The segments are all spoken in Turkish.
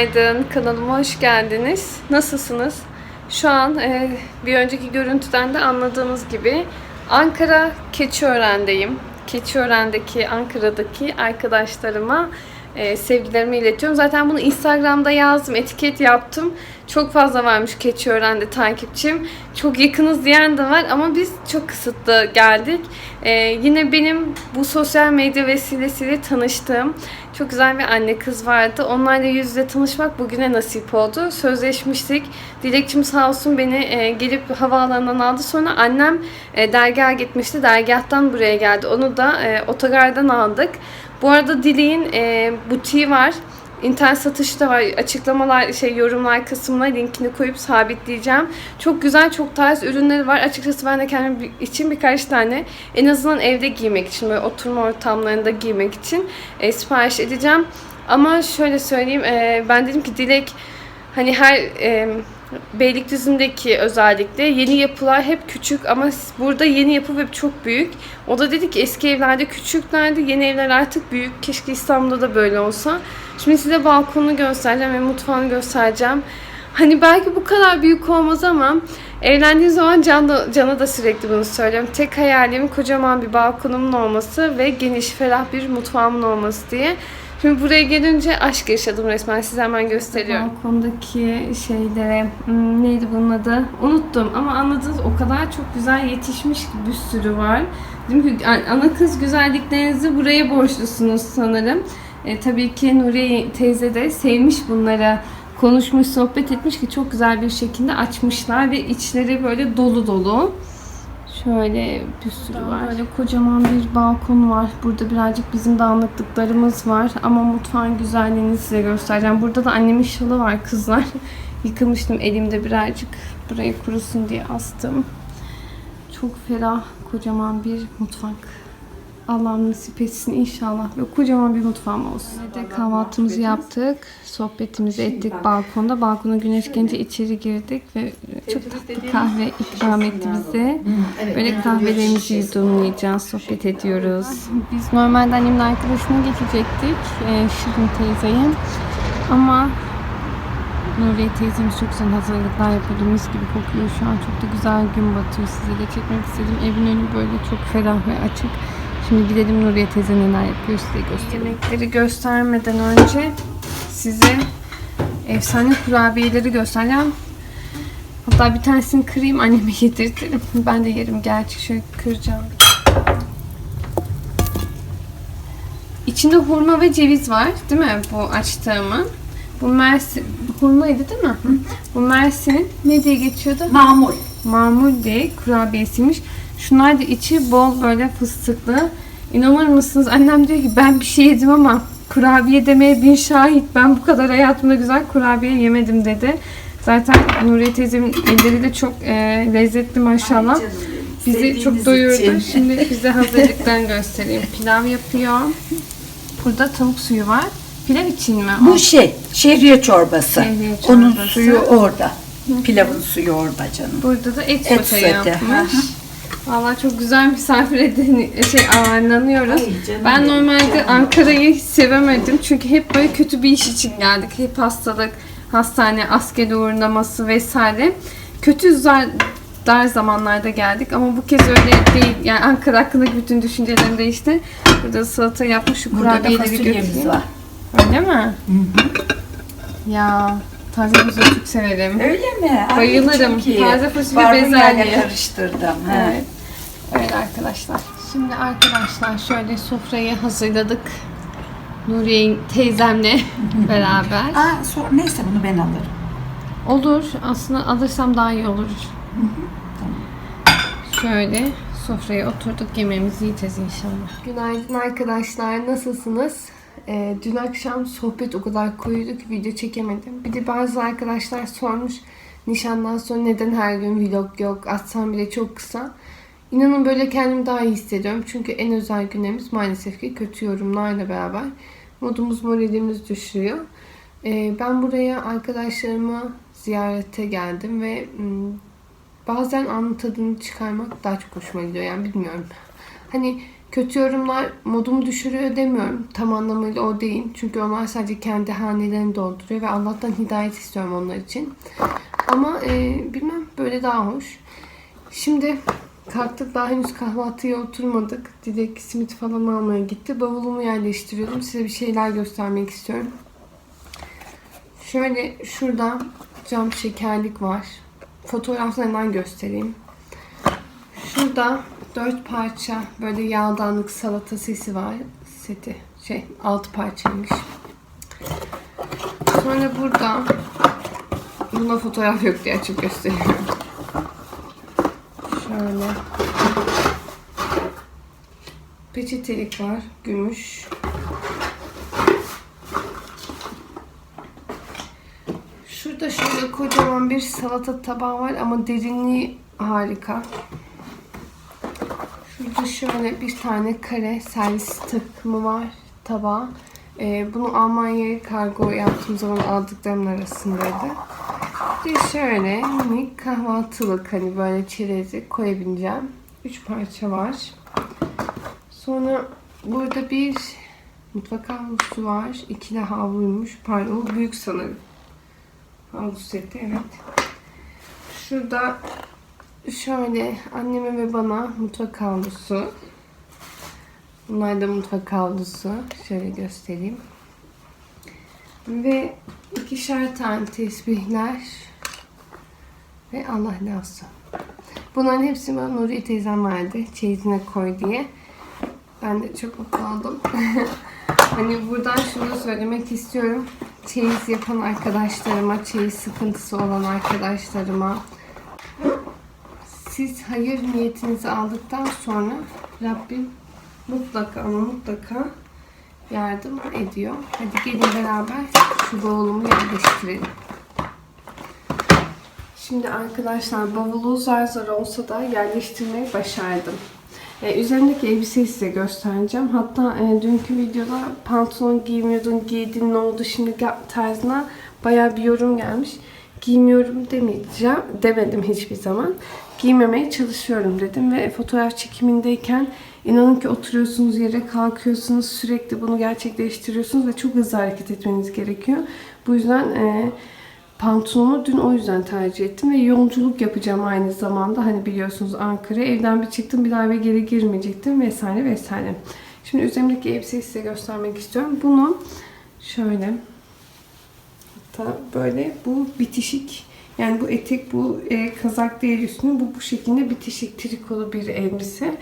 Günaydın, kanalıma hoş geldiniz. Nasılsınız? Şu an e, bir önceki görüntüden de anladığınız gibi Ankara Keçiören'deyim. Keçiören'deki, Ankara'daki arkadaşlarıma e, sevgilerimi iletiyorum. Zaten bunu Instagram'da yazdım, etiket yaptım. Çok fazla varmış Keçiören'de takipçim. Çok yakınız diyen de var ama biz çok kısıtlı geldik. E, yine benim bu sosyal medya vesilesiyle tanıştığım çok güzel bir anne kız vardı. Onlarla yüz yüze tanışmak bugüne nasip oldu. Sözleşmiştik. Dilekçim sağ olsun beni e, gelip havaalanından aldı. Sonra annem e, dergaha gitmişti. Dergahtan buraya geldi. Onu da e, otogardan aldık. Bu arada Dilek'in e, butiği var. İnternet satışı da var. Açıklamalar, şey yorumlar kısmına linkini koyup sabitleyeceğim. Çok güzel, çok tarz ürünleri var. Açıkçası ben de kendim için birkaç tane en azından evde giymek için, böyle oturma ortamlarında giymek için e, sipariş edeceğim. Ama şöyle söyleyeyim, e, ben dedim ki Dilek hani her e, Beylikdüzü'ndeki özellikle yeni yapılar hep küçük ama burada yeni yapı hep çok büyük. O da dedi ki eski evlerde küçüklerdi, yeni evler artık büyük. Keşke İstanbul'da da böyle olsa. Şimdi size balkonunu göstereceğim ve mutfağını göstereceğim. Hani belki bu kadar büyük olmaz ama evlendiğim zaman Can da, Can'a da sürekli bunu söylüyorum. Tek hayalim kocaman bir balkonumun olması ve geniş, ferah bir mutfağımın olması diye. Şimdi buraya gelince aşk yaşadım resmen. Size hemen gösteriyorum. Balkondaki şeylere hmm, neydi bunun adı? Unuttum ama anladınız o kadar çok güzel yetişmiş bir sürü var. Dedim ki an- ana kız güzelliklerinizi buraya borçlusunuz sanırım. E, tabii ki Nuriye teyze de sevmiş bunları. Konuşmuş, sohbet etmiş ki çok güzel bir şekilde açmışlar ve içleri böyle dolu dolu. Şöyle bir sürü var. Böyle kocaman bir balkon var. Burada birazcık bizim dağınıklıklarımız var. Ama mutfağın güzelliğini size göstereceğim. Burada da annemin şalı var kızlar. Yıkamıştım elimde birazcık. Burayı kurusun diye astım. Çok ferah, kocaman bir mutfak. Allah'ım nasip etsin inşallah. Ve kocaman bir mutfağım olsun. Ve de kahvaltımızı yaptık. Sohbetimizi ettik balkonda. Balkona güneş gelince içeri girdik ve çok tatlı kahve ikram etti bize. Böyle kahvelerimizi yudumlayacağız, sohbet ediyoruz. Biz normalde annemin arkadaşına geçecektik. E, Şirin teyzeyi. Ama Nuriye teyzemiz çok güzel hazırlıklar yapıyordu. Gibi kokuyor şu an. Çok da güzel gün batıyor. Size de çekmek istedim. Evin önü böyle çok ferah ve açık. Şimdi gidelim Nuriye teyze neler yapıyor size göstereyim. Yemekleri göstermeden önce size efsane kurabiyeleri göstereceğim. Hatta bir tanesini kırayım anneme yedirtirim. Ben de yerim gerçi şöyle kıracağım. İçinde hurma ve ceviz var değil mi bu açtığımın? Bu Mersin, hurmaydı değil mi? Hı. Bu Mersin'in ne diye geçiyordu? Mamul. Mamul diye kurabiyesiymiş. Şunlar da içi bol böyle fıstıklı. İnanır mısınız? Annem diyor ki ben bir şey yedim ama kurabiye demeye bin şahit. Ben bu kadar hayatımda güzel kurabiye yemedim dedi. Zaten Nuriye teyzemin elleri de çok e, lezzetli maşallah. Ay canım Bizi sevdiğiniz çok doyurdu. için. Şimdi bize hazırlıktan göstereyim. Pilav yapıyor. Burada tavuk suyu var. Pilav için mi? o? Bu şey, şehriye çorbası. Şehriye Onun çorbası. suyu orada. Pilavın suyu orada canım. Burada da et, Et sote sote, yapmış. Hı hı. Vallahi çok güzel misafir edin şey ağırlanıyoruz. Ben normalde. Ankara'yı hiç sevemedim. Çünkü hep böyle kötü bir iş için geldik. Hep hastalık, hastane, askeri uğurlaması vesaire. Kötü zar, dar zamanlarda geldik ama bu kez öyle değil. Yani Ankara hakkındaki bütün düşüncelerim değişti. Burada salata yapmış şu Burada da kurabiyeleri fasulyemiz götüreyim. var. Öyle mi? Ya taze fasulye çok severim. Öyle mi? Ay, Bayılırım. çok iyi. Taze fasulye Barbunyayla bezelye. karıştırdım. he. Evet. Evet arkadaşlar. Şimdi arkadaşlar şöyle sofrayı hazırladık. Nuriye teyzemle beraber. Aa, sonra, neyse bunu ben alırım. Olur. Aslında alırsam daha iyi olur. Şöyle sofraya oturduk. Yemeğimizi yiyeceğiz inşallah. Günaydın arkadaşlar. Nasılsınız? Ee, dün akşam sohbet o kadar koyuydu ki video çekemedim. Bir de bazı arkadaşlar sormuş nişandan sonra neden her gün vlog yok? Atsam bile çok kısa. İnanın böyle kendimi daha iyi hissediyorum. Çünkü en özel günlerimiz maalesef ki kötü yorumlarla beraber modumuz moralimiz düşüyor. Ee, ben buraya arkadaşlarımı ziyarete geldim ve bazen anın tadını çıkarmak daha çok hoşuma gidiyor. Yani bilmiyorum. Hani Kötü yorumlar modumu düşürüyor demiyorum. Tam anlamıyla o değil. Çünkü onlar sadece kendi hanelerini dolduruyor ve Allah'tan hidayet istiyorum onlar için. Ama e, bilmem böyle daha hoş. Şimdi kalktık daha henüz kahvaltıya oturmadık. Dilek simit falan almaya gitti. Bavulumu yerleştiriyordum. Size bir şeyler göstermek istiyorum. Şöyle şurada cam şekerlik var. Fotoğraflarından göstereyim. Şurada dört parça böyle yağdanlık salata sesi var. Seti şey altı parçaymış. Sonra burada buna fotoğraf yok diye açıp gösteriyorum. Şöyle. Peçetelik var. Gümüş. Şurada şöyle kocaman bir salata tabağı var ama derinliği harika. Şurada şöyle bir tane kare servis takımı var tabağı. Ee, bunu Almanya'ya kargo yaptığım zaman aldıklarımın arasındaydı. Bir şöyle minik kahvaltılık hani böyle çerezi koyabileceğim. Üç parça var. Sonra burada bir mutfak havlusu var. İkili havluymuş. Pardon büyük sanırım. Havlu seti evet. Şurada şöyle anneme ve bana mutfak havlusu. Bunlar da mutfak havlusu. Şöyle göstereyim. Ve ikişer tane tesbihler. Ve Allah lazım. Bunların hepsini bana Nuriye teyzem verdi. Çeyizine koy diye. Ben de çok mutlu oldum. hani buradan şunu söylemek istiyorum. Çeyiz yapan arkadaşlarıma, çeyiz sıkıntısı olan arkadaşlarıma, siz hayır niyetinizi aldıktan sonra Rabbim mutlaka ama mutlaka yardım ediyor. Hadi gelin beraber şu bavulumu yerleştirelim. Şimdi arkadaşlar bavulu zar zor olsa da yerleştirmeyi başardım. Ee, üzerimdeki elbiseyi size göstereceğim. Hatta e, dünkü videoda pantolon giymiyordun, giydin ne oldu şimdi tarzına baya bir yorum gelmiş. Giymiyorum demeyeceğim, demedim hiçbir zaman. Giymemeye çalışıyorum dedim ve fotoğraf çekimindeyken inanın ki oturuyorsunuz yere kalkıyorsunuz sürekli bunu gerçekleştiriyorsunuz ve çok hızlı hareket etmeniz gerekiyor. Bu yüzden e, pantolonu dün o yüzden tercih ettim ve yolculuk yapacağım aynı zamanda. Hani biliyorsunuz Ankara. Evden bir çıktım bir daha eve geri girmeyecektim vesaire vesaire. Şimdi üzerimdeki elbiseyi size göstermek istiyorum. Bunu şöyle hatta böyle bu bitişik yani bu etek bu e, kazak değil üstüne bu bu şekilde bitişik trikolu bir elbise.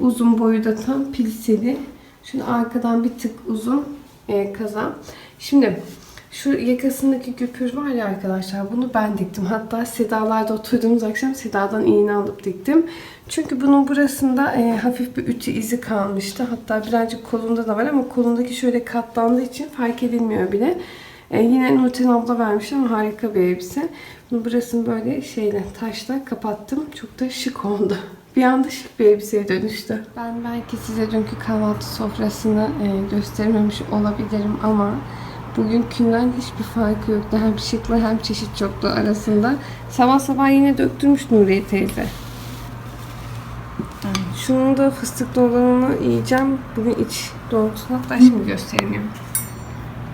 Uzun boyu da tam pilseli. Şunu arkadan bir tık uzun e, kazan. Şimdi şu yakasındaki güpür var ya arkadaşlar bunu ben diktim. Hatta Seda'larda oturduğumuz akşam Seda'dan iğne alıp diktim. Çünkü bunun burasında e, hafif bir ütü izi kalmıştı. Hatta birazcık kolunda da var ama kolundaki şöyle katlandığı için fark edilmiyor bile. E, yine Nurten abla vermiş ama harika bir elbise. Burasını böyle şeyle taşla kapattım. Çok da şık oldu. Bir anda şık bir elbiseye dönüştü. Ben belki size dünkü kahvaltı sofrasını e, göstermemiş olabilirim ama bugünkünden hiçbir farkı yoktu. Hem şıklı hem çeşit çoklu arasında. Sabah sabah yine döktürmüş Nuriye teyze. Şunun da fıstıklı olanını yiyeceğim. Bugün iç doğrultusunu hatta şimdi göstereyim.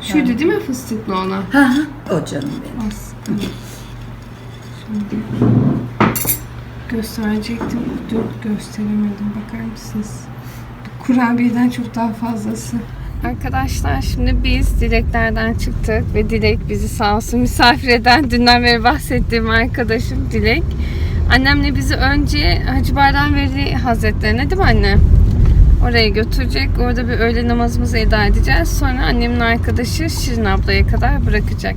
Şuydu değil mi fıstıklı olan? Ha ha. O canım benim. Aslında. Gösterecektim. Dün gösteremedim. Bakar mısınız? Kurabiyeden çok daha fazlası. Arkadaşlar şimdi biz Dileklerden çıktık ve Dilek bizi sağ olsun misafir eden dünden beri bahsettiğim arkadaşım Dilek. Annemle bizi önce Hacı Bayram Veli Hazretlerine değil mi anne? Oraya götürecek. Orada bir öğle namazımızı eda edeceğiz. Sonra annemin arkadaşı Şirin ablaya kadar bırakacak.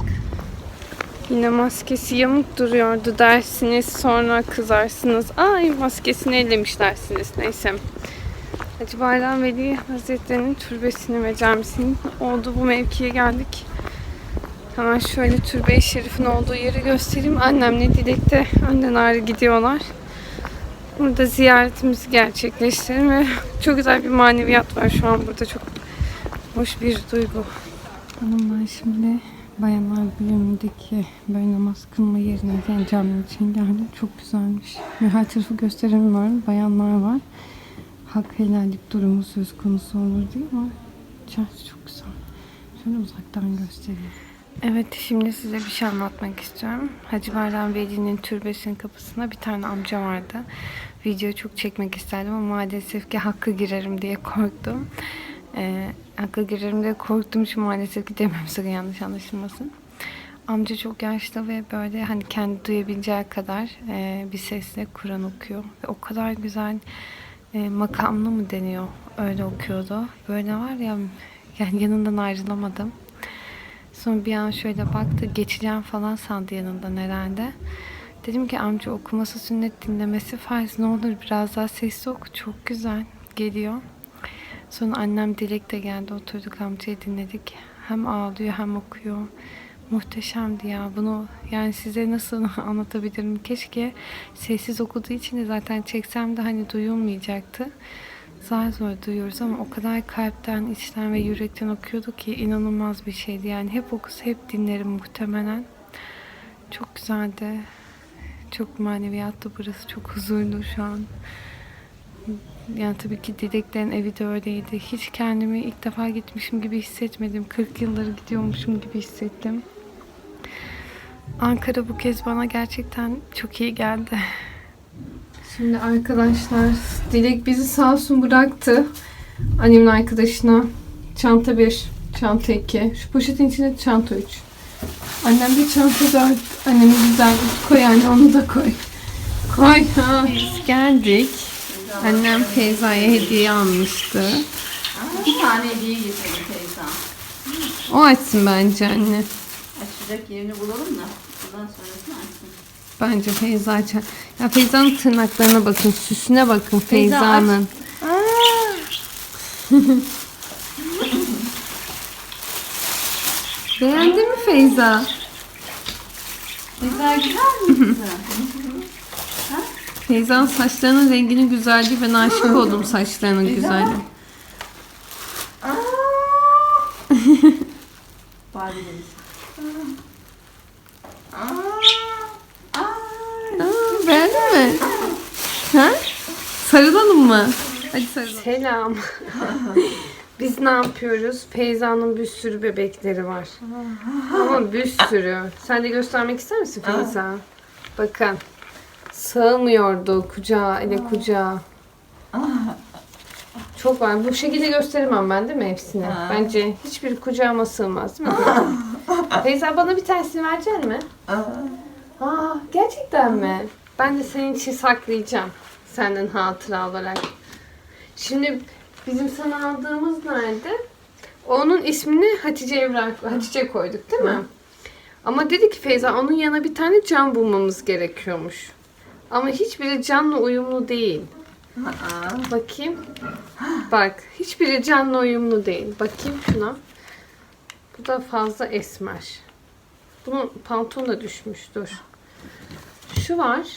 Yine maskesi yamuk duruyordu dersiniz. Sonra kızarsınız. Ay maskesini ellemiş dersiniz. Neyse. Hacı Bayram Veli Hazretleri'nin türbesini ve camisinin olduğu bu mevkiye geldik. Hemen şöyle türbe-i şerifin olduğu yeri göstereyim. Annemle Dilek de önden ağrı gidiyorlar. Burada ziyaretimizi gerçekleştirelim ve çok güzel bir maneviyat var şu an burada. Çok hoş bir duygu. Hanımlar şimdi Bayanlar bölümündeki böyle namaz kılma yerine yani cami için geldim. Çok güzelmiş. Ve her tarafı gösteremiyorum. Bayanlar var. hak helallik durumu söz konusu olur değil mi? İçerisi çok güzel. Şöyle uzaktan göstereyim. Evet şimdi size bir şey anlatmak istiyorum. Hacı Bayram Veli'nin türbesinin kapısında bir tane amca vardı. Video çok çekmek isterdim ama maalesef ki hakkı girerim diye korktum. Ee, hakkı girerim diye korktuğum için maalesef ki demem sakın yanlış anlaşılmasın. Amca çok yaşlı ve böyle hani kendi duyabileceği kadar e, bir sesle Kur'an okuyor. Ve o kadar güzel e, makamlı mı deniyor öyle okuyordu. Böyle var ya yani yanından ayrılamadım. Sonra bir an şöyle baktı geçeceğim falan sandı yanından herhalde. Dedim ki amca okuması sünnet dinlemesi farz ne olur biraz daha sesli oku çok güzel geliyor. Sonra annem Dilek de geldi oturduk amcayı dinledik. Hem ağlıyor hem okuyor. Muhteşemdi ya. Bunu yani size nasıl anlatabilirim? Keşke sessiz okuduğu için de zaten çeksem de hani duyulmayacaktı. Zar zor duyuyoruz ama o kadar kalpten, içten ve yürekten okuyordu ki inanılmaz bir şeydi. Yani hep okusa hep dinlerim muhtemelen. Çok güzeldi. Çok maneviyattı burası. Çok huzurlu şu an. Yani tabii ki Dileklerin evi de öyleydi. Hiç kendimi ilk defa gitmişim gibi hissetmedim. 40 yıldır gidiyormuşum gibi hissettim. Ankara bu kez bana gerçekten çok iyi geldi. Şimdi arkadaşlar Dilek bizi sağ olsun bıraktı. Annemin arkadaşına. Çanta 1, çanta 2. Şu poşetin içine çanta 3. Annem bir çanta 4. Anneme güzel koy anne onu da koy. Koy ha. Biz geldik. Annem Feyza'ya hediye almıştı. Bir tane hediye getirdi teyze. O açsın bence anne. Açacak yerini bulalım da. Bundan sonrasını açsın. Bence Feyza açar. Ya Feyza'nın tırnaklarına bakın. Süsüne bakın Feyza'nın. Beğendin mi Feyza? Güzel güzel mi? Feyza'nın saçlarının renginin güzelliği ben aşık oldum saçlarının güzelliği. Barbie deriz. Aa, beğendin mi? Ha? Sarılalım mı? Hadi sarılalım. Selam. Biz ne yapıyoruz? Feyza'nın bir sürü bebekleri var. Ama bir sürü. Sen de göstermek ister misin Feyza? Bakın. Sığmıyordu kucağa ile kucağa. Çok var. Bu şekilde gösteremem ben değil mi hepsini? Bence hiçbir kucağıma sığmaz değil mi? Feyza bana bir tanesini verecek mi? Aa, gerçekten mi? Ben de senin için saklayacağım. Senden hatıra olarak. Şimdi bizim sana aldığımız nerede? Onun ismini Hatice Evrak, Hatice koyduk değil mi? Ama dedi ki Feyza onun yanına bir tane can bulmamız gerekiyormuş. Ama hiçbiri canla uyumlu değil. Bakayım. Bak hiçbiri canla uyumlu değil. Bakayım şuna. Bu da fazla esmer. Bunun pantolon da düşmüş. Dur. Şu var.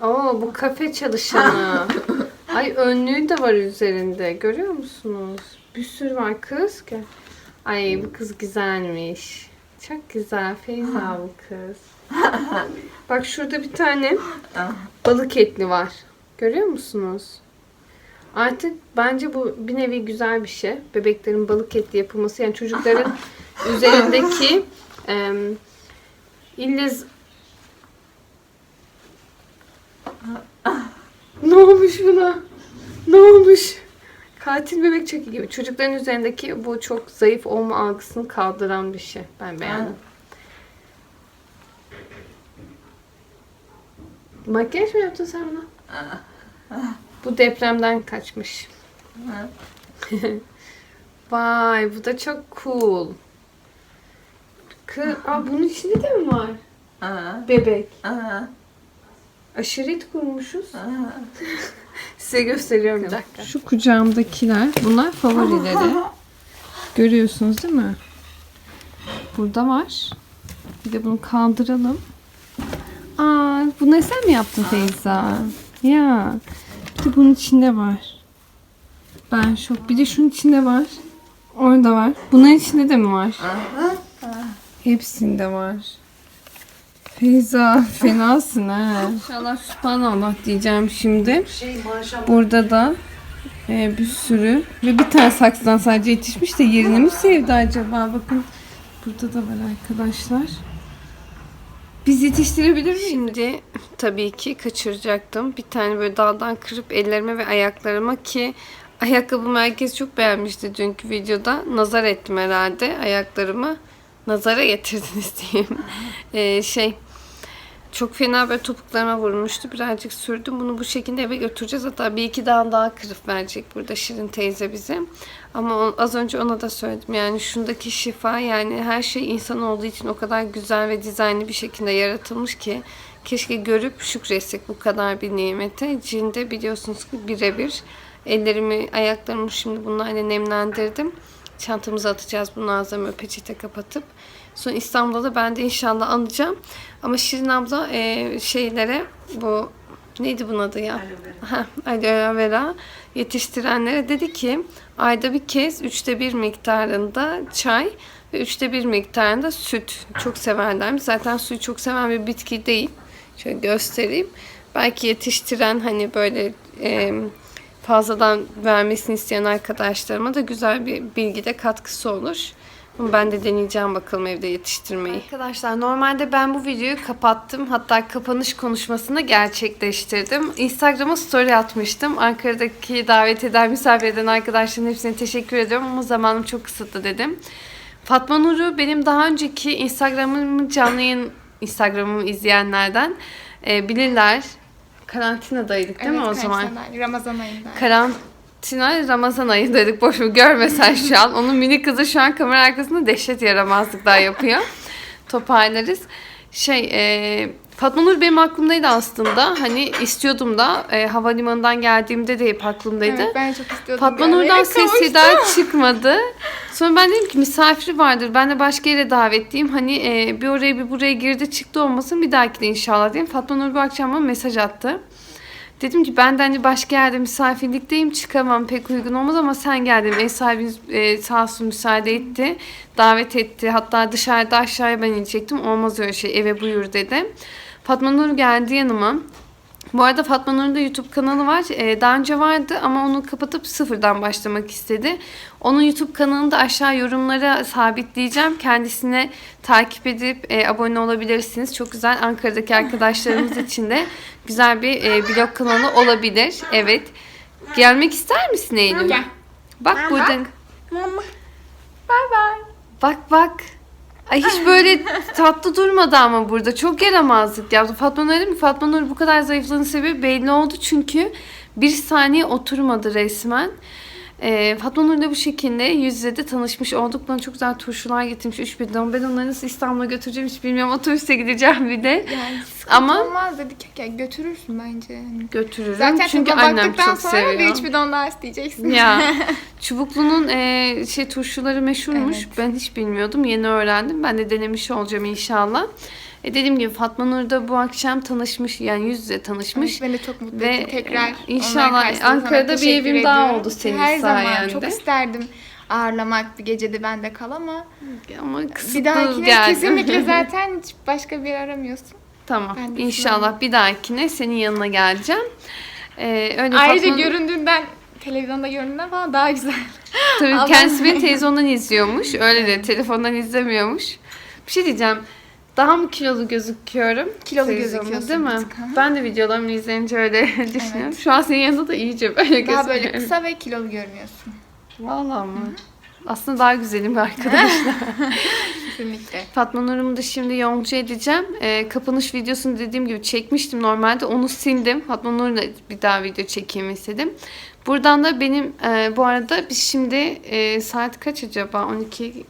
Oo bu kafe çalışanı. Ay önlüğü de var üzerinde. Görüyor musunuz? Bir sürü var kız. Gel. Ay bu kız güzelmiş. Çok güzel Feyza bu kız. Bak şurada bir tane balık etli var. Görüyor musunuz? Artık bence bu bir nevi güzel bir şey. Bebeklerin balık etli yapılması yani çocukların üzerindeki em, İllez... ne olmuş buna? Ne olmuş? Katil bebek çeki gibi. Çocukların üzerindeki bu çok zayıf olma algısını kaldıran bir şey. Ben beğendim. Makyaj mı yaptın sen buna? Bu depremden kaçmış. Vay bu da çok cool. Kız, aa, bunun içinde de mi var? Bebek. Aşiret kurmuşuz. Size gösteriyorum bir dakika. Şu kucağımdakiler, bunlar favorileri. Görüyorsunuz değil mi? Burada var. Bir de bunu kaldıralım. Bunu sen mi yaptın Feyza? Ya. Bir de bunun içinde var. Ben şok. Bir de şunun içinde var. Orada var. Bunun içinde de mi var? Hepsinde var. Feyza fenasın ha. İnşallah subhanallah diyeceğim şimdi. Şey maşallah. Burada da Ee, bir sürü. Ve bir tane saksıdan sadece yetişmiş de yerini mi sevdi acaba? Bakın burada da var arkadaşlar. Biz yetiştirebilir miyiz? Şimdi tabii ki kaçıracaktım. Bir tane böyle daldan kırıp ellerime ve ayaklarıma ki ayakkabımı herkes çok beğenmişti dünkü videoda. Nazar ettim herhalde ayaklarımı. Nazara getirdiniz diyeyim. Ee, şey çok fena böyle topuklarıma vurmuştu. Birazcık sürdüm. Bunu bu şekilde eve götüreceğiz. Hatta bir iki dağın daha kırıp verecek burada Şirin teyze bize. Ama o- az önce ona da söyledim. Yani şundaki şifa yani her şey insan olduğu için o kadar güzel ve dizaynlı bir şekilde yaratılmış ki keşke görüp şükretsek bu kadar bir nimete. Cinde biliyorsunuz ki birebir. Ellerimi, ayaklarımı şimdi bunlarla nemlendirdim. Çantamıza atacağız bu malzeme peçete kapatıp. Sonra İstanbul'da da ben de inşallah alacağım. Ama Şirin abla e, şeylere bu neydi bunun adı ya? Aloe vera yetiştirenlere dedi ki ayda bir kez üçte bir miktarında çay ve üçte bir miktarında süt çok severlermiş. Zaten suyu çok seven bir bitki değil. Şöyle göstereyim. Belki yetiştiren hani böyle e, fazladan vermesini isteyen arkadaşlarıma da güzel bir bilgi de katkısı olur. Ben de deneyeceğim bakalım evde yetiştirmeyi. Arkadaşlar normalde ben bu videoyu kapattım. Hatta kapanış konuşmasını gerçekleştirdim. Instagram'a story atmıştım. Ankara'daki davet eden, misafir eden arkadaşların hepsine teşekkür ediyorum ama zamanım çok kısıtlı dedim. Fatma Nur'u benim daha önceki Instagram'ımı canlı yayın Instagram'ımı izleyenlerden e, bilirler. Karantinadaydık değil mi o zaman? karantinadaydı, Ramazan ayında. Karantina Ramazan ayındaydık. Boş ver görmesen şu an. Onun mini kızı şu an kamera arkasında dehşet yaramazlıklar yapıyor. Toparlarız. Şey e, Fatma Nur benim aklımdaydı aslında. Hani istiyordum da e, havalimanından geldiğimde de hep aklımdaydı. Evet, ben çok istiyordum. Fatma. Nur'dan ses seda çıkmadı. Sonra ben dedim ki misafiri vardır. Ben de başka yere davetliyim. Hani e, bir oraya bir buraya girdi çıktı olmasın. Bir dahaki de inşallah dedim. Fatma Nur bu akşam bana mesaj attı. Dedim ki ben de hani başka yerde misafirlikteyim çıkamam pek uygun olmaz ama sen gel dedim. Ev sahibiniz e, sağ olsun müsaade etti. Davet etti. Hatta dışarıda aşağıya ben inecektim. Olmaz öyle şey eve buyur dedi. Fatma Nur geldi yanıma. Bu arada Fatma Nur'un da YouTube kanalı var. Ee, daha önce vardı ama onu kapatıp sıfırdan başlamak istedi. Onun YouTube kanalını da aşağı yorumlara sabitleyeceğim. Kendisine takip edip e, abone olabilirsiniz. Çok güzel Ankara'daki arkadaşlarımız için de güzel bir e, blog kanalı olabilir. Evet. Gelmek ister misin Eylül? Gel. Bak Ben burada. Mama. Bye bye. Bak bak. Ay hiç böyle tatlı durmadı ama burada. Çok yaramazlık yaptı. Fatma Nur ki Fatma Nur bu kadar zayıflığının sebebi belli oldu. Çünkü bir saniye oturmadı resmen. Ee, Fatma Nur da bu şekilde yüz yüze de tanışmış olduk. Bana çok güzel turşular getirmiş. Üç bidon. Ben onları nasıl İstanbul'a götüreceğim hiç bilmiyorum. Otobüse gideceğim bir de. Yani Ama- olmaz dedik ya götürürsün bence. Yani. Götürürüm. Zaten Çünkü annem baktıktan çok sonra bir seviyor. üç bidon daha isteyeceksin. Ya Çubuklu'nun e, şey turşuları meşhurmuş. Evet. Ben hiç bilmiyordum. Yeni öğrendim. Ben de denemiş olacağım inşallah. E, dediğim gibi Fatma Nur da bu akşam tanışmış. Yani yüz yüze tanışmış. Evet, beni de çok mutlu Ve, etti. Tekrar e, inşallah sana Ankara'da bir evim daha ediyorum. oldu senin Her zaman sayende. çok isterdim ağırlamak bir gecede bende kal ama Ama kısıtlı bir dahakine geldi. kesinlikle zaten hiç başka bir yer aramıyorsun. tamam. Ben İnşallah bir dahakine senin yanına geleceğim. E, öyle Ayrıca Fatma- göründüğünden televizyonda göründüğünden falan daha güzel. Tabii kendisi beni televizyondan izliyormuş. Öyle de telefondan izlemiyormuş. Bir şey diyeceğim. Daha mı kilolu gözüküyorum? Kilolu gözüküyorsun Değil mi? bir tık. Ben de videolarımı izleyince öyle düşünüyorum. Şu an senin yanında da iyice böyle Daha böyle gözüküyorum. kısa ve kilolu görünüyorsun. Valla mı? Aslında daha güzelim arkadaşlar. Kesinlikle. Fatma Nur'umu da şimdi yolcu edeceğim. Ee, kapanış videosunu dediğim gibi çekmiştim normalde. Onu sildim. Fatma Nur'la bir daha video çekeyim istedim. Buradan da benim e, bu arada biz şimdi e, saat kaç acaba? 12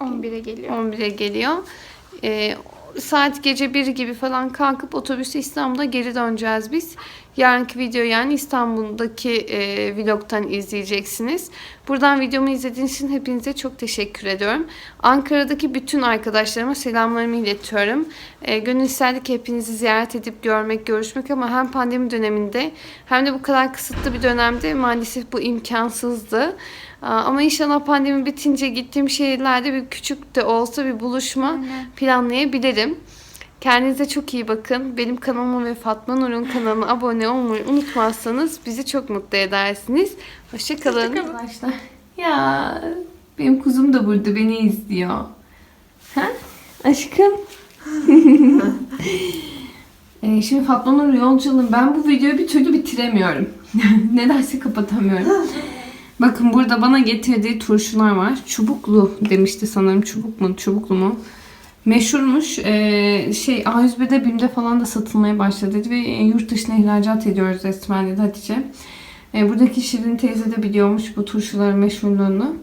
11'e geliyor. 11'e geliyor. Ee, saat gece 1 gibi falan kalkıp otobüse İstanbul'a geri döneceğiz biz. Yarınki video yani İstanbul'daki e, vlogtan izleyeceksiniz. Buradan videomu izlediğiniz için hepinize çok teşekkür ediyorum. Ankara'daki bütün arkadaşlarıma selamlarımı iletiyorum. E, gönül isterdi ki hepinizi ziyaret edip görmek, görüşmek ama hem pandemi döneminde hem de bu kadar kısıtlı bir dönemde maalesef bu imkansızdı. Aa, Ama inşallah pandemi bitince gittiğim şehirlerde bir küçük de olsa bir buluşma Aynen. planlayabilirim. Kendinize çok iyi bakın. Benim kanalıma ve Fatma Nur'un kanalına abone olmayı unutmazsanız bizi çok mutlu edersiniz. Hoşçakalın. Arkadaşlar. Ya benim kuzum da burada beni izliyor. Ha? Aşkım. Ee, şimdi Fatma Nur yolculuğum. Ben bu videoyu bir türlü bitiremiyorum. Nedense kapatamıyorum. Bakın burada bana getirdiği turşular var. Çubuklu demişti sanırım. Çubuk mu? Çubuklu mu? Meşhurmuş. Ee, şey A101'de BİM'de falan da satılmaya başladı ve e, yurt dışına ihracat ediyoruz resmen dedi Hatice. Ee, buradaki Şirin teyze de biliyormuş bu turşuların meşhurluğunu.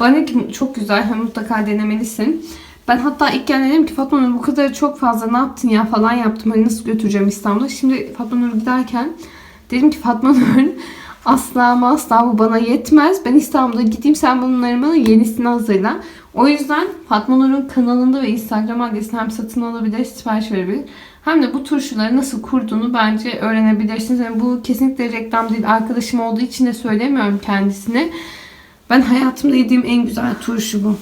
Bana ki çok güzel mutlaka denemelisin. Ben hatta ilk yani dedim ki Fatma Nur bu kadar çok fazla ne yaptın ya falan yaptım. Hani nasıl götüreceğim İstanbul'a. Şimdi Fatma Nur giderken dedim ki Fatma Nur asla ama asla bu bana yetmez. Ben İstanbul'a gideyim sen bunları bana yenisini hazırla. O yüzden Fatma Nur'un kanalında ve Instagram adresini hem satın alabilir, sipariş verebilir. Hem de bu turşuları nasıl kurduğunu bence öğrenebilirsiniz. Yani bu kesinlikle reklam değil. Arkadaşım olduğu için de söylemiyorum kendisine. Ben hayatımda yediğim en güzel turşu bu.